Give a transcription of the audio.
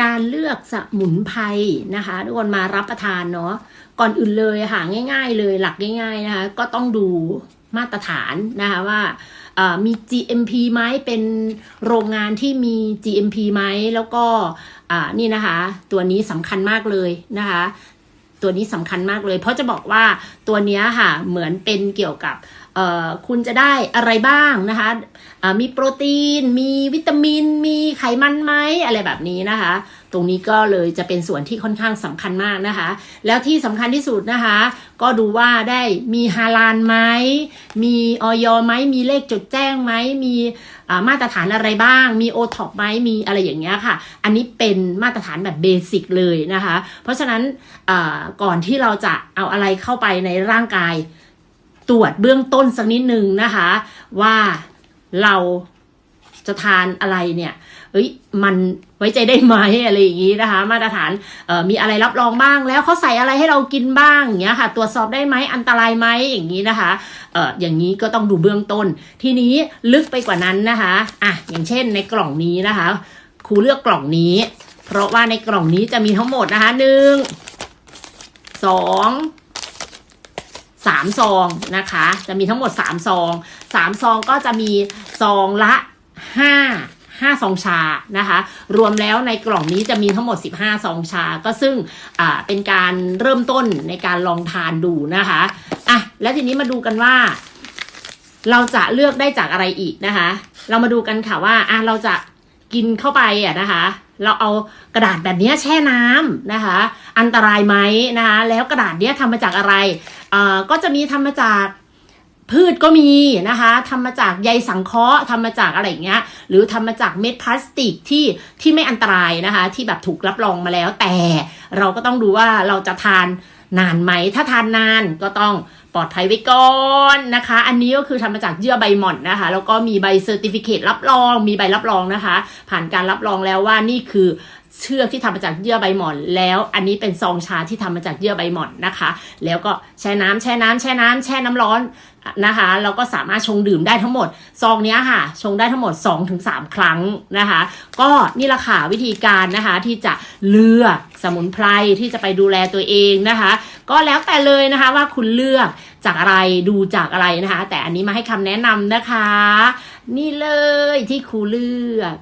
การเลือกสมุนไพรนะคะทุกคนมารับประทานเนาะก่อนอื่นเลยค่ะง่าย ๆ เลยหลักง่าย ๆนะคะ ก็ต้องดูมาตรฐานนะคะว่ามี GMP ไหมเป็นโรงงานที่มี GMP ไหมแล้วก็นี่นะคะ ตัวนี้สำคัญมากเลยนะคะ ตัวนี้สำคัญมากเลย เพราะจะบอกว่าตัวนี้ค่ะเหมือนเป็นเกี่ยวกับคุณจะได้อะไรบ้างนะคะมีโปรตีน มีวิตามิน มีไขมันไหมอะไรแบบนี้นะคะ ตรงนี้ก็เลยจะเป็นส่วนที่ค่อนข้างสำคัญมากนะคะ แล้วที่สำคัญที่สุดนะคะ ก็ดูว่าได้มีฮาลาลไหมมีออยไหมมีเลขจดแจ้งไหมมีมาตรฐานอะไรบ้าง มีโอท็อปไหมมีอะไรอย่างเงี้ยค่ะ อันนี้เป็นมาตรฐานแบบเบสิกเลยนะคะ เพราะฉะนั้นก่อนที่เราจะเอาอะไรเข้าไปในร่างกาย ตรวจเบื้องต้นสักนิดนึงนะคะ ว่าเราจะทานอะไรเนี่ยเอ้ยมันไว้ใจได้ไหมอะไรอย่างนี้นะคะ มาตรฐานมีอะไรรับรองบ้าง แล้วเขาใส่อะไรให้เรากินบ้างอย่างเงี้ยค่ะ ตรวจสอบได้ไหมอันตรายไหมอย่างนี้นะคะเอออย่างนี้ก็ต้องดูเบื้องต้น ทีนี้ลึกไปกว่านั้นนะคะอะอย่างเช่นในกล่องนี้นะคะ ครูเลือกกล่องนี้ เพราะว่าในกล่องนี้จะมีทั้งหมดนะคะหนึ่งสอง สามซองนะคะ จะมีทั้งหมดสามซองสามซองก็จะมีซองละห้าห้าซองชานะคะ รวมแล้วในกล่องนี้จะมีทั้งหมด 15 ซองชา ก็ซึ่งอ่าเป็นการเริ่มต้นในการลองทานดูนะคะอะแล้วทีนี้มาดูกันว่า เราจะเลือกได้จากอะไรอีกนะคะ เรามาดูกันค่ะว่าอะเราจะกินเข้าไปอะนะคะ เราเอากระดาษแบบนี้แช่น้ำนะคะ อันตรายไหมนะคะแล้วกระดาษเนี้ยทำมาจากอะไรอ่าก็จะมีทำมาจากพืชก็มีนะคะทำมาจากใยสังเคราะห์ทำมาจากอะไรอย่างเงี้ย หรือทำมาจากเม็ดพลาสติกที่ที่ไม่อันตรายนะคะ ที่แบบถูกรับรองมาแล้ว แต่เราก็ต้องดูว่าเราจะทานนานไหม ถ้าทานนานก็ต้อง ปลอดภัยไว้ก่อนนะคะ อันนี้ก็คือทำมาจากเยื่อใบหม่อนนะคะ แล้วก็มีใบเซอร์ติฟิเคตรับรอง มีใบรับรองนะคะ ผ่านการรับรองแล้วว่านี่คือเชือกที่ทำมาจากเยื่อใบหม่อน แล้วอันนี้เป็นซองชาที่ทำมาจากเยื่อใบหม่อนนะคะ แล้วก็แช่น้ำแช่น้ำแช่น้ำแช่น้ำร้อนนะคะแล้วก็สามารถชงดื่มได้ทั้งหมด ซองนี้ค่ะ ชงได้ทั้งหมด 2-3 ครั้งนะคะ ก็นี่ละค่ะวิธีการนะคะที่จะเลือกสมุนไพรที่จะไปดูแลตัวเองนะคะ ก็แล้วแต่เลยนะคะว่าคุณเลือกจากอะไรดูจากอะไรนะคะ แต่อันนี้มาให้คำแนะนำนะคะ นี่เลยที่ครูเลือก